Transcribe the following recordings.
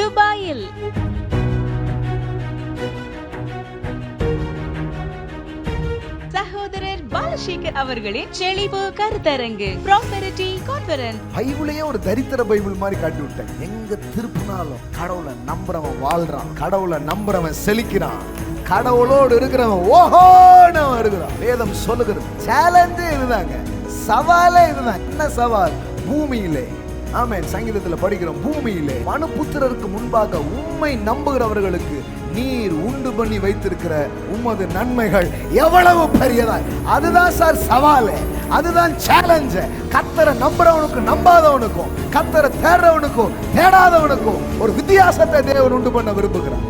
துபாயில். சகோதரர் பாலசேகர் அவர்களின் செழிப்பு கருத்தரங்கு ப்ராஸ்பெரிட்டி கான்ஃபரன்ஸ் பைபிளையே ஒரு தரித்திர பைபிள் மாதிரி காட்டி விட்டேன். எங்க திருப்பினாலும் கடவுளை நம்புறவன் வாழ்றான். கடவுளை நம்புறவன் செழிக்கிறான். கடவுளோடு இருக்கிறவன் ஓஹோன்னு நான் இருக்கிறான் வேதம் சொல்லுகிறது. சேலஞ்சே இதுதாங்க. சவாலே இதுதான். என்ன சவால்? பூமியிலே. ஆமென். சங்கீதத்துல படிக்கிறோம் பூமியிலே மனுபுத்திரருக்கு முன்பாக உண்மை நம்புகிறவர்களுக்கு நீர் உண்டு பண்ணி வைத்திருக்கிற உமது நன்மைகள் எவ்வளவு பெரியதாய். அதுதான் சார் சவாலு. அதுதான் சேலஞ்ச கத்தரை நம்புறவனுக்கும் நம்பாதவனுக்கும் கத்தரை தேடுறவனுக்கும் தேடாதவனுக்கும் ஒரு வித்தியாசத்தை தேவன் உண்டு பண்ண விரும்புகிறான்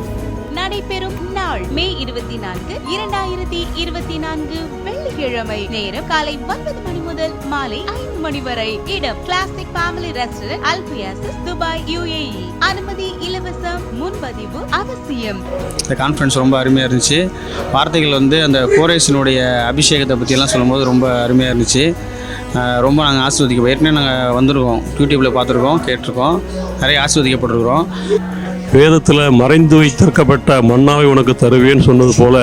நடைபெறும் நாள் மே இருபத்தி நான்கு இரண்டாயிரத்தி இருபத்தி நான்கு வெள்ளிக்கிழமை. நேரம் காலை ஒன்பது மணி முதல் மாலை ஐந்து மணி வரை. இடம் கிளாசிக் ஃபேமிலி ரெஸ்டாரண்ட் அல்பியாசஸ் துபாய் யுஏஇ அனுமதி இலவசம் முன்பதிவு அவசியம். இந்த கான்ஃபரன்ஸ் ரொம்ப அருமையாக இருந்துச்சு. வார்த்தைகள் வந்து அந்த கோரேசனுடைய அபிஷேகத்தை பற்றியெல்லாம் சொல்லும்போது ரொம்ப அருமையாக இருந்துச்சு. ரொம்ப நாங்கள் ஆஸ்வதிக்கப்போ ஏற்கனவே நாங்கள் வந்திருக்கோம். யூடியூப்பில் பார்த்துருக்கோம் கேட்டிருக்கோம். நிறைய ஆஸ்வதிக்கப்பட்டிருக்கிறோம் வேதத்தில் மறைந்து வைத்திருக்கப்பட்ட மன்னாவை உனக்கு தருவேன்னு சொன்னது போல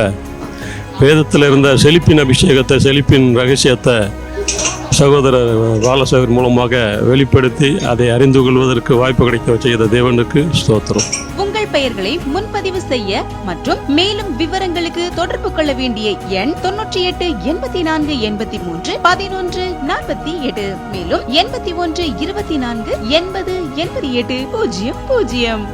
வேதத்தில் இருந்த செழிப்பின் அபிஷேகத்தை செழிப்பின் ரகசியத்தை சகோதரர் பாலசகர் மூலமாக வெளிப்படுத்தி அதை அறிந்து கொள்வதற்கு வாய்ப்பு கிடைக்க செய்த தேவனுக்கு ஸ்தோத்திரம். உங்கள் பெயர்களை முன்பதிவு செய்ய மற்றும் மேலும் விவரங்களுக்கு தொடர்பு கொள்ள வேண்டிய எண் தொன்னூற்றி எட்டு எண்பத்தி நான்கு எண்பத்தி மூன்று பதினொன்று நாற்பத்தி எட்டு மேலும் எண்பத்தி ஒன்று இருபத்தி நான்கு எண்பது எண்பத்தி எட்டு பூஜ்ஜியம் பூஜ்ஜியம்.